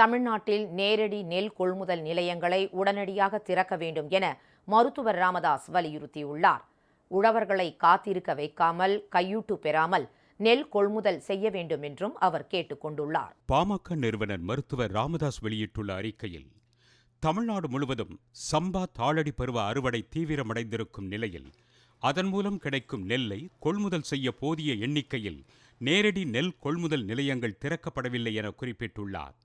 தமிழ்நாட்டில் நேரடி நெல் கொள்முதல் நிலையங்களை உடனடியாக திறக்க வேண்டும் என மருத்துவர் ராமதாஸ் வலியுறுத்தியுள்ளார். உழவர்களை காத்திருக்க வைக்காமல் கையூட்டு பெறாமல் நெல் கொள்முதல் செய்ய வேண்டும் என்றும் அவர் கேட்டுக்கொண்டுள்ளார் பாமக நிறுவனர் மருத்துவர் ராமதாஸ் வெளியிட்டுள்ள அறிக்கையில் தமிழ்நாடு முழுவதும் சம்பா தாளடி பருவ அறுவடை தீவிரமடைந்திருக்கும் நிலையில் அதன் மூலம் கிடைக்கும் நெல்லை கொள்முதல் செய்ய போதிய எண்ணிக்கையில் நேரடி நெல் கொள்முதல் நிலையங்கள் திறக்கப்படவில்லை என குறிப்பிட்டுள்ளார்.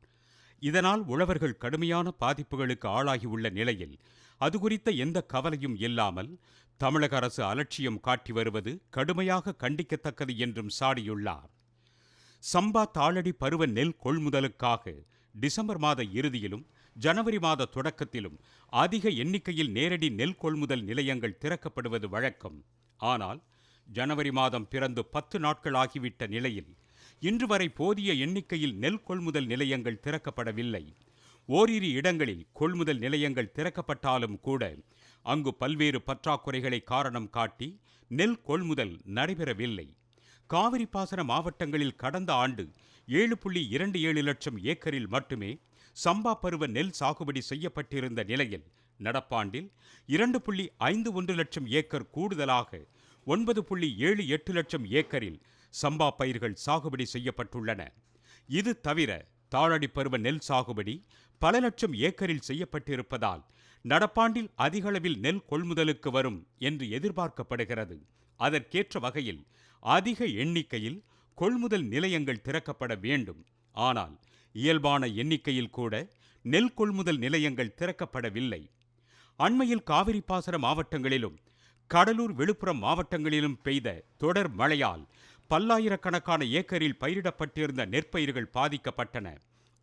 இதனால் உழவர்கள் கடுமையான பாதிப்புகளுக்கு ஆளாகியுள்ள நிலையில் அது குறித்த எந்த கவலையும் இல்லாமல் தமிழக அரசு அலட்சியம் காட்டி வருவது கடுமையாக கண்டிக்கத்தக்கது என்றும் சாடியுள்ளார். சம்பா தாளடி பருவ நெல் கொள்முதலுக்காக டிசம்பர் மாத இறுதியிலும் ஜனவரி மாத தொடக்கத்திலும் அதிக எண்ணிக்கையில் நேரடி நெல் கொள்முதல் நிலையங்கள் திறக்கப்படுவது வழக்கம். ஆனால் ஜனவரி மாதம் பிறந்து பத்து நாட்கள் ஆகிவிட்ட நிலையில் இன்று வரை போதிய எண்ணிக்கையில் நெல் கொள்முதல் நிலையங்கள் திறக்கப்படவில்லை. ஓரிரு இடங்களில் கொள்முதல் நிலையங்கள் திறக்கப்பட்டாலும் கூட அங்கு பல்வேறு பற்றாக்குறைகளை காரணம் காட்டி நெல் கொள்முதல் நடைபெறவில்லை. காவிரி பாசன மாவட்டங்களில் கடந்த ஆண்டு ஏழு புள்ளி இரண்டு ஏழு லட்சம் ஏக்கரில் மட்டுமே சம்பா பருவ நெல் சாகுபடி செய்யப்பட்டிருந்த நிலையில் நடப்பாண்டில் இரண்டு புள்ளி ஐந்து ஒன்று லட்சம் ஏக்கர் கூடுதலாக ஒன்பது புள்ளி ஏழு எட்டு லட்சம் ஏக்கரில் சம்பா பயிர்கள் சாகுபடி செய்யப்பட்டுள்ளன. இது தவிர தாழடி பருவ நெல் சாகுபடி பல லட்சம் ஏக்கரில் செய்யப்பட்டிருப்பதால் நடப்பாண்டில் அதிகளவில் நெல் கொள்முதலுக்கு வரும் என்று எதிர்பார்க்கப்படுகிறது. அதற்கேற்ற வகையில் அதிக எண்ணிக்கையில் கொள்முதல் நிலையங்கள் திறக்கப்பட வேண்டும். ஆனால் இயல்பான எண்ணிக்கையில் கூட நெல் கொள்முதல் நிலையங்கள் திறக்கப்படவில்லை. அண்மையில் காவிரி பாசன மாவட்டங்களிலும் கடலூர் விழுப்புரம் மாவட்டங்களிலும் பெய்த தொடர் மழையால் பல்லாயிரக்கணக்கான ஏக்கரில் பயிரிடப்பட்டிருந்த நெற்பயிர்கள் பாதிக்கப்பட்டன.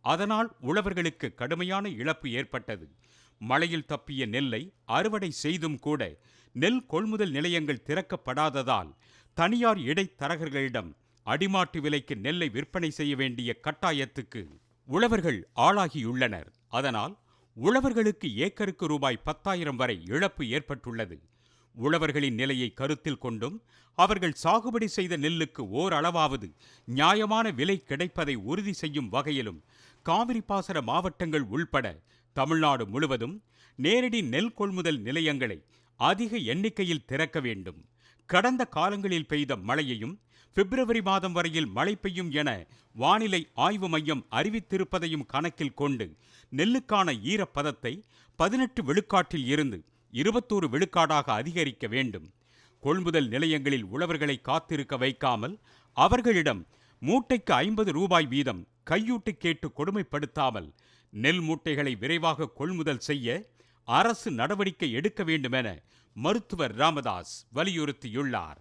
அதனால் உழவர்களுக்கு கடுமையான இழப்பு ஏற்பட்டது. மழையில் தப்பிய நெல்லை அறுவடை செய்தும் கூட நெல் கொள்முதல் நிலையங்கள் திறக்கப்படாததால் தனியார் இடைத்தரகர்களிடம் அடிமாட்டு விலைக்கு நெல்லை விற்பனை செய்ய வேண்டிய கட்டாயத்துக்கு உழவர்கள் ஆளாகியுள்ளனர். அதனால் உழவர்களுக்கு ஏக்கருக்கு ரூபாய் பத்தாயிரம் வரை இழப்பு ஏற்பட்டுள்ளது. உழவர்களின் நிலையை கருத்தில் கொண்டும் அவர்கள் சாகுபடி செய்த நெல்லுக்கு ஓரளவாவது நியாயமான விலை கிடைப்பதை உறுதி செய்யும் வகையிலும் காவிரி பாசன மாவட்டங்கள் உள்பட தமிழ்நாடு முழுவதும் நேரடி நெல் கொள்முதல் நிலையங்களை அதிக எண்ணிக்கையில் திறக்க வேண்டும். கடந்த காலங்களில் பெய்த மழையையும் பிப்ரவரி மாதம் வரையில் மழை பெய்யும் என வானிலை ஆய்வு மையம் அறிவித்திருப்பதையும் கணக்கில் கொண்டு நெல்லுக்கான ஈரப்பதத்தை பதினெட்டு விழுக்காட்டில் இருந்து இருபத்தோரு விழுக்காடாக அதிகரிக்க வேண்டும். கொள்முதல் நிலையங்களில் உழவர்களை காத்திருக்க வைக்காமல் அவர்களிடம் மூட்டைக்கு ஐம்பது ரூபாய் வீதம் கையூட்டு கேட்டு கொடுமைப்படுத்தாமல் நெல் மூட்டைகளை விரைவாக கொள்முதல் செய்ய அரசு நடவடிக்கை எடுக்க வேண்டுமென மருத்துவர் ராமதாஸ் வலியுறுத்தியுள்ளார்.